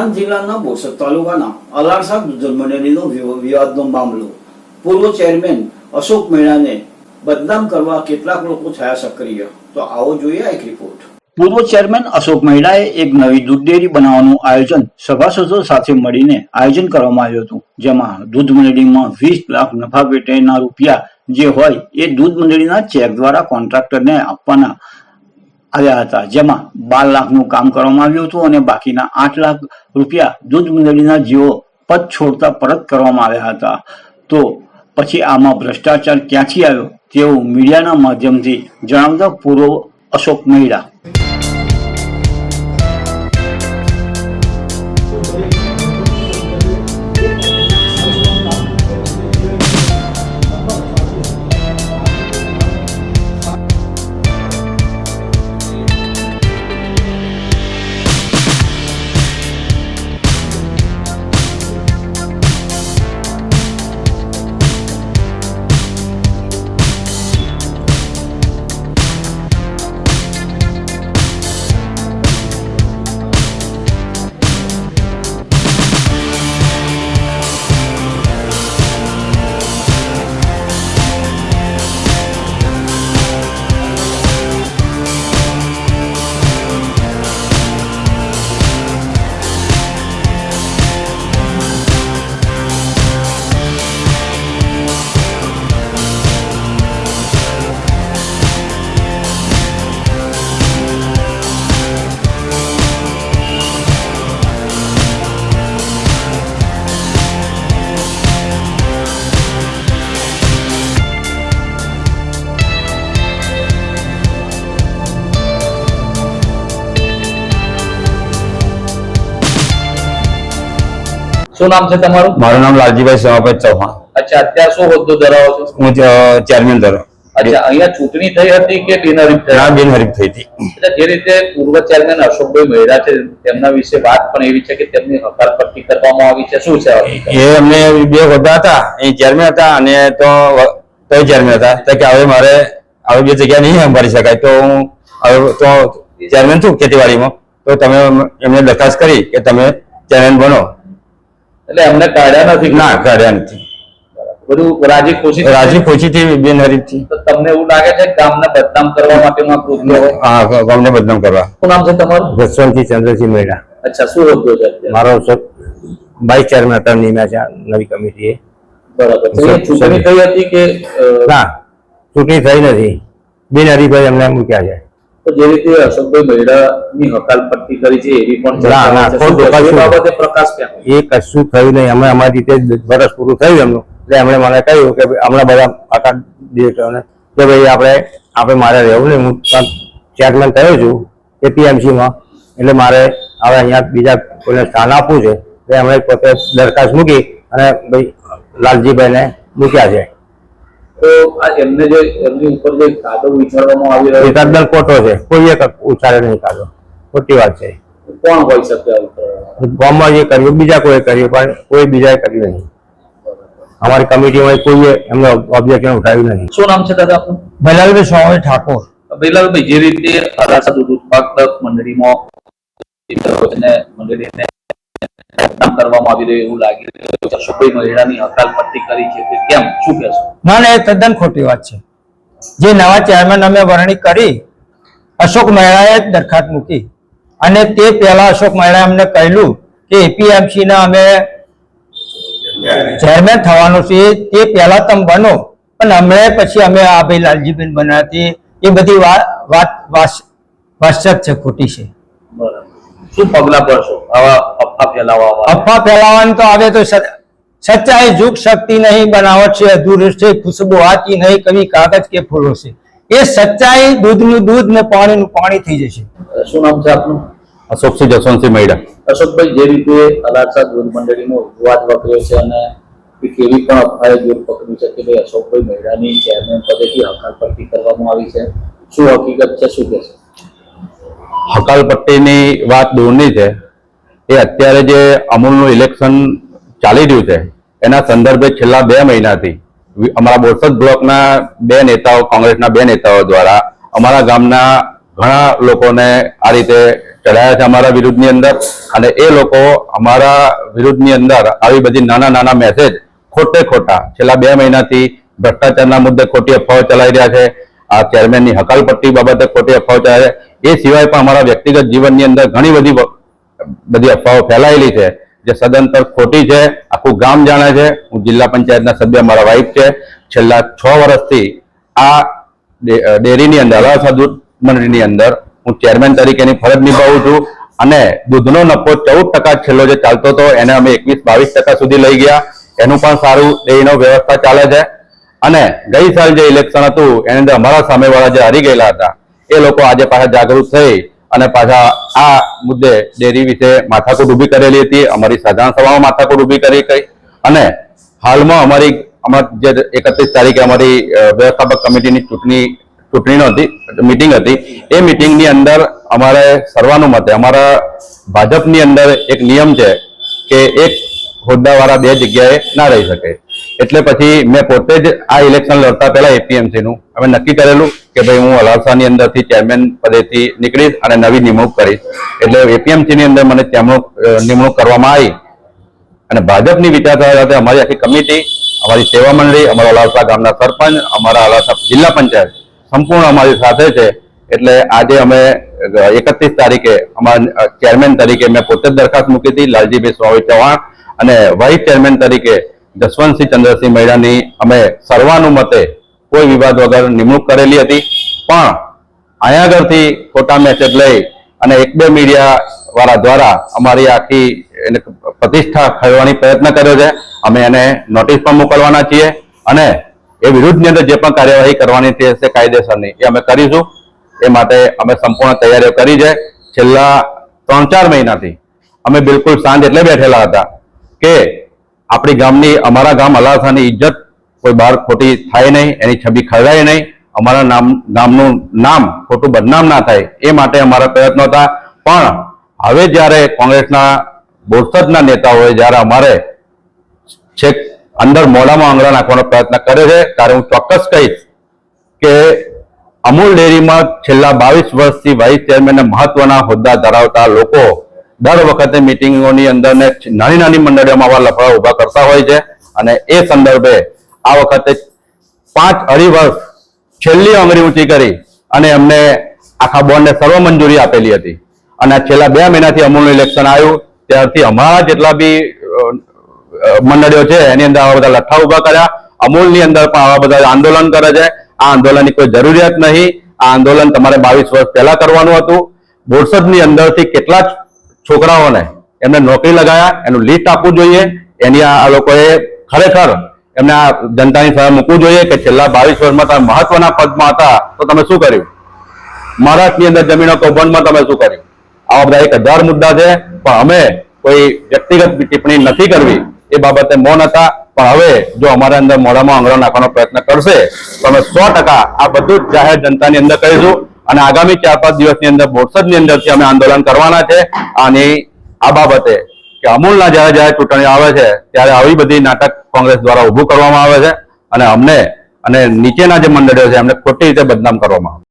ડાંગ જિલ્લાના બોરસદ તાલુકાના અલારસા દૂધ મંડળીનો વિવાદનો મામલો. પૂર્વ ચેરમેન અશોક મેણાને બદનામ કરવા કેટલાક લોકો થયા સક્રિય તો આવો જોઈએ એક રિપોર્ટ પૂર્વ ચેરમેન અશોક મહિડાએ એક નવી દૂધ ડેરી બનાવવાનું આયોજન સભાસદો સાથે મળીને આયોજન કરવામાં આવ્યું હતું. જેમાં દૂધ મંડળીમાં વીસ લાખ નફા પેટેના રૂપિયા જે હોય એ દૂધ મંડળીના ચેક દ્વારા કોન્ટ્રાક્ટરને આપવાના આવ્યા હતા. જેમાં બાર લાખનું કામ કરવામાં આવ્યું હતું અને બાકીના આઠ લાખ રૂપિયા દૂધ મંડળીના જેઓ પદ છોડતા પરત કરવામાં આવ્યા હતા. તો પછી આમાં ભ્રષ્ટાચાર ક્યાંથી આવ્યો તેવું મીડિયાના માધ્યમથી જણાવતા પૂર્વ અશોક મહિડા શું નામ છે તમારું? મારું નામ લાલજીભાઈ સેવાભાઈ ચૌહાણ. અચ્છા અત્યારે શું હોદ્દો ધરાવો છો? હું ચેરમેન ધરાવ અચ્છા અહીંયા ચૂંટણી થઈ હતી કે બિનહરીફ થઈ ના બિનહરીફ થઈ હતી. એટલે જે રીતે પૂર્વ ચેરમેન અશોકભાઈ મહેરા છે તેમના વિશે વાત પણ એવી છે કે તેમની હકારપટ્ટી કરવામાં આવી છે. શું છે એ અમને બે હોદ્દા હતા. એ ચેરમેન હતા અને તો તો ચેરમેન હતા. તો કે હવે મારે હવે બે જગ્યા નહીં સંભાળી શકાય. તો હું હવે તો ચેરમેન છું ખેતીવાડીમાં. તો તમે એમને દરખાસ્ત કરી કે તમે ચેરમેન બનો. એટલે એમને કાઢ્યા નથી? ના કાઢ્યા નથી. બધું રાજી ખુશી રાજી ખુશીથી બિનહરીફથી. તો તમને એવું લાગે છે કે ગામને બદનામ કરવા માટે આ કૃત્ય હા ગામને બદનામ કરવા. શું નામ છે તમારું? જસવંતજી ચંદ્રસિંહ મેડા. અચ્છા શું હોદ્દો છે મારો બાઈસ ચારમાં હતા નિમ્યા છે આ નવી કમિટીએ. બરાબર. ચૂંટણી થઈ હતી કે ના ચૂંટણી થઈ નથી. બિનહરીફ હરીભાઈ અમને મૂક્યા છે. તો જે રીતે અશોકભાઈ મહેડાની હકારપટ્ટી કરી છે એવી પણ બાબતે પ્રકાશ એ કશું થયું નહીં. અમે અમારી રીતે વર્ષ પૂરું થયું એમનું. એટલે એમણે મને કહ્યું કે હમણાં બધા આખા ડિરેક્ટરને કે ભાઈ આપણે આપણે મારે રહેવું નહીં. હું ચેરમેન થયો છું એપીએમસીમાં. એટલે મારે હવે અહીંયા બીજા કોઈને સ્થાન આપવું છે. એટલે એમણે પોતે દરખાસ્ત મૂકી અને ભાઈ લાલજીભાઈને મૂક્યા છે. તો આ એમને જે એમની ઉપર જે કાદવ વિચારવામાં આવી રહ્યો છે તદ્દન ખોટો છે. કોઈએ ક- ઉછાળે નહીં કાઢો ખોટી વાત છે. કોણ હોઈ શકે ગામમાં જે કર્યું બીજા કોઈ કર્યું પણ કોઈ બીજાએ કર્યું નહીં. અમારી કમિટીમાં કોઈએ એમને ઓબ્જેક્શન ઉઠાવ્યું નહીં. શું નામ છે દાદા આપનું? ભલાલભાઈ સ્વામી ઠાકોર. બિલાલભાઈ જે રીતે અરાસા દૂધ ઉત્પાદક મંડળીમાં મંડળીને બદનામ કરવામાં આવી રહ્યું એવું લાગી રહ્યું છે મહિડાની હકાલપટ્ટી કરી છે તે કેમ? શું કહેશો? ના ના એ તદ્દન ખોટી વાત છે. જે નવા ચેરમેન અમે વરણી કરી અશોક મહેરાએ દરખાસ્ત મૂકી. અને તે પહેલા અશોક મહેરાએ અમને કહેલું કે એપીએમસી ના અમે ચેરમેન થવાનું છે તે પહેલા તમે બનો. પણ અમે પછી અમે આ ભાઈ લાલજીબેન બનાવ્યા એ બધી વાત વાત વાસ- વાસ્તવ છે ખોટી છે. બરાબર. શું પગલા ભરશો? આવા અફવા ફેલાવવા અફવા ફેલાવાનું તો આવે તો સચ્ચાઈ જુગ શક્તિ નહીં બનાવટ છે અધૂર છે ખુશબુ આતી નહીં કવિ કાગજ કે ફૂલો છે. એ સચ્ચાઈ દૂધનું દૂધ ને પાણીનું પાણી થઈ જશે. શું નામ છે આપનું? અશોકસિંહ જસવંતસિંહ મૈડા. અશોકભાઈ જે રીતે અલાસા દૂધ મંડળીનો વિવાદ વકર્યો છે અને કેવી પણ અફવાએ જોર પકડ્યું છે કે ભાઈ અશોકભાઈ મહેડાની ચેરમેન પદેથી હકાલપટ્ટી કરવામાં આવી છે. શું હકીકત છે? શું કહેશો? હકાલપટ્ટીની વાત દૂરની છે. એ અત્યારે જે અમૂલનું ઇલેક્શન ચાલી રહ્યું છે, એના સંદર્ભે છેલ્લા બે મહિનાથી, અમારા બોરસદ બ્લોકના બે નેતાઓ, કોંગ્રેસના બે નેતાઓ દ્વારા અમારા ગામના ઘણા લોકોને આ રીતે ચડાયા છે અમારા વિરુદ્ધની અંદર. અને એ લોકો અમારા વિરુદ્ધની અંદર આવી બધી નાના નાના મેસેજ ખોટે ખોટા છેલ્લા બે મહિનાથી ભ્રષ્ટાચારના મુદ્દે ખોટી અફવાઓ ચલાવી રહ્યા છે. આ ચેરમેનની હકાલપટ્ટી બાબતે ખોટી અફવાઓ ચાલે એ સિવાય પણ અમારા વ્યક્તિગત જીવનની અંદર ઘણી બધી બધી અફવાઓ ફેલાયેલી છે. જે સદંતર ખોટી છે. આખું ગામ જાણે છે. હું જિલ્લા પંચાયતના સભ્ય, મારા વાઇફ છે. છેલ્લા છ વર્ષથી આ ડેરીની અંદર અરાસા દૂધ મંડળીની અંદર હું ચેરમેન તરીકેની ફરજ નિભાવું છું અને દૂધનો નફો ચૌદ ટકા છેલ્લો જે ચાલતો હતો, એને અમે એકવીસ બાવીસ ટકા સુધી લઈ ગયા. એનું પણ સારું ડેરીનો વ્યવસ્થા ચાલે છે. અને ગઈ સાલ જે ઇલેક્શન હતું, એની અંદર અમારા સામેવાળા જે હારી ગયેલા હતા, એ લોકો આજે પાછા જાગૃત થઈ અને પાછા આ મુદ્દે ડેરી વિશે માથાકૂટ ઊભી કરેલી હતી. અમારી સાધારણ સભામાં માથાકૂટ ઊભી કરી ગઈ અને હાલમાં અમારી, અમાર જે એકત્રીસ તારીખે અમારી વ્યવસ્થાપક કમિટીની ચૂંટણી, ચૂંટણીનો હતી મિટિંગ હતી. એ મિટિંગની અંદર અમારે સર્વાનુમતે, અમારા ભાજપની અંદર એક નિયમ છે કે એક હોદ્દાવાળા બે જગ્યાએ ના રહી શકે. એટલે પછી મેં પોતે જ આ ઇલેક્શન લડતા પહેલા એપીએમસી નું. અમે નક્કી કરેલું કે ભાઈ હું અલારસાની અંદરથી ચેરમેન પદેથી નીકળીશ અને નવી નિમણૂક કરીશ. એટલે એપીએમસી ની અંદર મને નિમણૂક કરવામાં આવી. અને ભાજપની વિચારધારા સાથે અમારી આખી કમિટી, અમારી સેવા મંડળી, અમારા અલાસા ગામના સરપંચ, અમારા અલાસા જિલ્લા પંચાયત સંપૂર્ણ અમારી સાથે છે. એટલે આજે અમે એકત્રીસ તારીખે અમારા ચેરમેન તરીકે મેં પોતે જ દરખાસ્ત મૂકી હતી, લાલજીભાઈ સ્વામી ચૌહાણ અને વાઇસ ચેરમેન તરીકે જસવંતસિંહ ચંદ્રસિંહ મૈડાની અમે સર્વાનુમતે કોઈ વિવાદ વગર નિમણૂક કરેલી હતી. પણ અહીંયા આગળથી ખોટા મેસેજ લઈ અને એક બે મીડિયા વાળા દ્વારા અમારી આખી એને પ્રતિષ્ઠા ખરવાની પ્રયત્ન કર્યો છે. અમે એને નોટિસ પણ મોકલવાના છીએ અને એ વિરુદ્ધની અંદર જે પણ કાર્યવાહી કરવાની છે કાયદેસરની એ અમે કરીશું. એ માટે અમે સંપૂર્ણ તૈયારીઓ કરી છે. છેલ્લા ત્રણ ચાર મહિનાથી અમે બિલકુલ સાંજ એટલે બેઠેલા હતા કે આપણી ગામની, અમારા ગામ અલાસાની ઇજ્જત કોઈ બહાર ખોટી થાય નહીં, એની છબી ખરડાય નહીં, અમારા નામ, ગામનું નામ ખોટું બદનામ ના થાય, એ માટે અમારા પ્રયત્નો હતા. પણ હવે જ્યારે કોંગ્રેસના બોરસદના નેતાઓએ જ્યારે અમારે છેક અંદર મોડામાં આંગળા નાખવાનો પ્રયત્ન કરે છે, ત્યારે હું ચોક્કસ કહીશ કે અમૂલ ડેરીમાં છેલ્લા બાવીસ વર્ષથી વાઇસ ચેરમેન મહત્વના હોદ્દા ધરાવતા લોકો દર વખતે મિટિંગોની અંદર નાની નાની મંડળીઓમાં આવા લફડા ઊભા કરતા હોય છે અને એ સંદર્ભે આ વખતે પાંચ અઢી વર્ષ છેલ્લી આંગળી ઊંચી કરી અને એમને આખા બોર્ડને સર્વ મંજૂરી આપેલી હતી. અને છેલ્લા બે મહિનાથી અમૂલનું ઇલેક્શન આવ્યું. ત્યારથી અમારા જેટલા બી મંડળીઓ છે, એની અંદર આવા બધા લઠ્ઠા ઊભા કર્યા. અમૂલની અંદર પણ આવા બધા આંદોલન કરે છે. આ આંદોલનની કોઈ જરૂરિયાત નહીં. આ આંદોલન તમારે બાવીસ વર્ષ પહેલા કરવાનું હતું. બોરસદની અંદરથી કેટલા છોકરાઓને એમને નોકરી લગાયા, એનું લિસ્ટ આપવું જોઈએ. એની આ લોકોએ ખરેખર એમને આ જનતાની સામે મૂકવું જોઈએ કે છેલ્લા બાવીસ વર્ષમાં તમે મહત્વના પદમાં હતા, તો તમે શું કર્યું? મહારાષ્ટ્રની અંદર જમીનો કૌભાંડમાં તમે શું કર્યું? આવા બધા એક હજાર મુદ્દા છે, પણ અમે કોઈ વ્યક્તિગત ટિપ્પણી નથી કરવી. એ બાબતે મૌન હતા, પણ હવે જો અમારા અંદર મોઢામાં આંગળો નાખવાનો પ્રયત્ન કરશે, તો અમે સો ટકા આ બધું જ જાહેર જનતાની અંદર કરીશું. અને આગામી ચાર પાંચ દિવસની અંદર બોરસદની અંદરથી અમે આંદોલન કરવાના છે અને આ બાબતે કે અમૂલના જ્યારે જ્યારે ચૂંટણી આવે છે, ત્યારે આવી બધી નાટક કોંગ્રેસ દ્વારા ઊભું કરવામાં આવે છે અને અમને અને નીચેના જે મંડળીઓ છે, એમને ખોટી રીતે બદનામ કરવામાં આવે